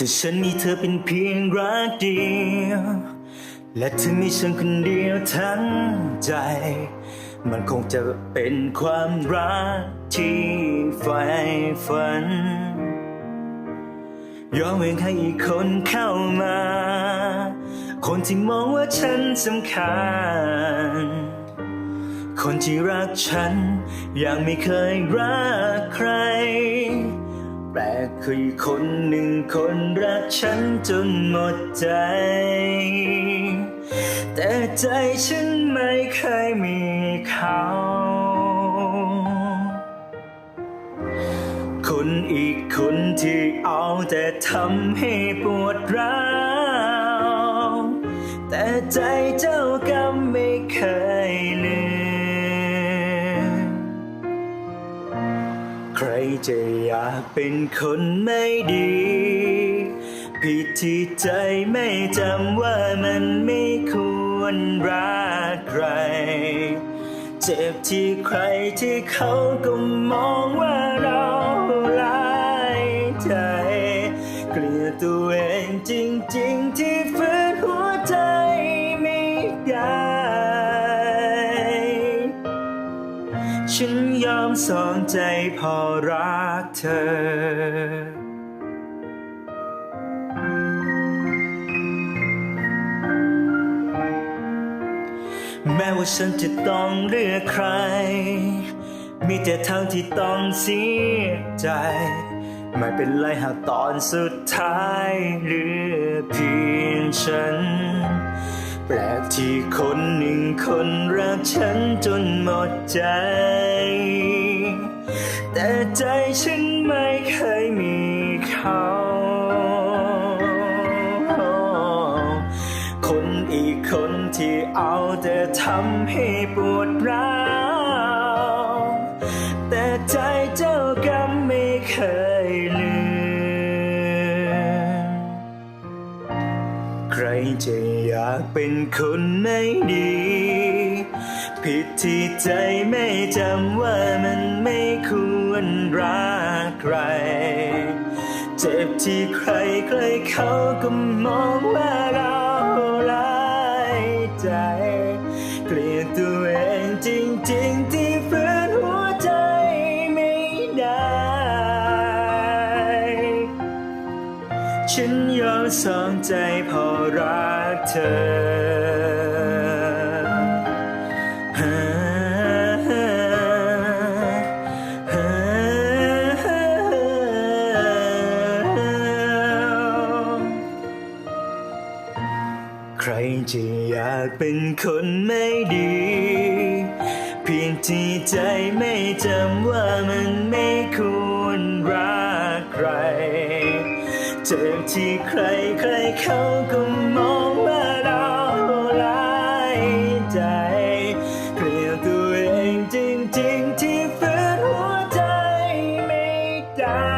แต่ฉันมีเธอเป็นเพียงรักเดียว และเธอมีฉันคนเดียวทั้งใจ มันคงจะเป็นความรักที่ใฝ่ฝัน ยอมเองให้อีกคนเข้ามา คนที่มองว่าฉันสำคัญ คนที่รักฉัน ยังไม่เคยรักใคร แปลกคือคนหนึ่งคนรักฉันจนหมดใจ แต่ใจฉันไม่เคยมีเขา คนอีกคนที่เอาแต่ทำให้ปวดร้าวแต่ใจเจ้ากรรมไม่เคยลืม จะอยากเป็นคนไม่ดี ผิดที่ใจไม่จำว่ามันไม่ควรรักใคร เจ็บที่ใครที่เขาก็มองว่าเราหลายใจ เกลียดตัวเองจริงๆ ฉันยอมสองใจพอรักเธอแม้ว่าฉันจะต้องเลือกใคร มีแต่ทางที่ต้องเสียใจ ไม่เป็นไรหากตอนสุดท้ายเหลือเพียงฉัน แปลกที่คนหนึ่งคนรักฉันจนหมดใจ แต่ใจฉันไม่เคยมีเขา คนอีกคนที่เอาแต่ทำให้ปวดร้าวแต่ใจเจ้ากรากเป็นคนไม่ดี ผิดที่ใจไม่จำว่ามันไม่ควรรักใคร เจ็บที่ใครใครเขาก็มองว่าเราหลายใจ เกลียดตัวเองจริง ฉันยอมสองใจพอรักเธอใครจะอยากเป็นคนไม่ดี เพียงที่ใจไม่จำว่ามันไม่ควรรักใคร เจ็บที่ใครใครเขาก็มองว่าเราหลายใจเกลียดตัวเองจริงๆที่ฝืนหัวใจไม่ได้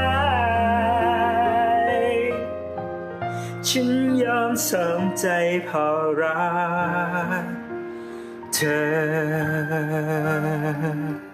ฉันยอมสมใจพอรักเธอ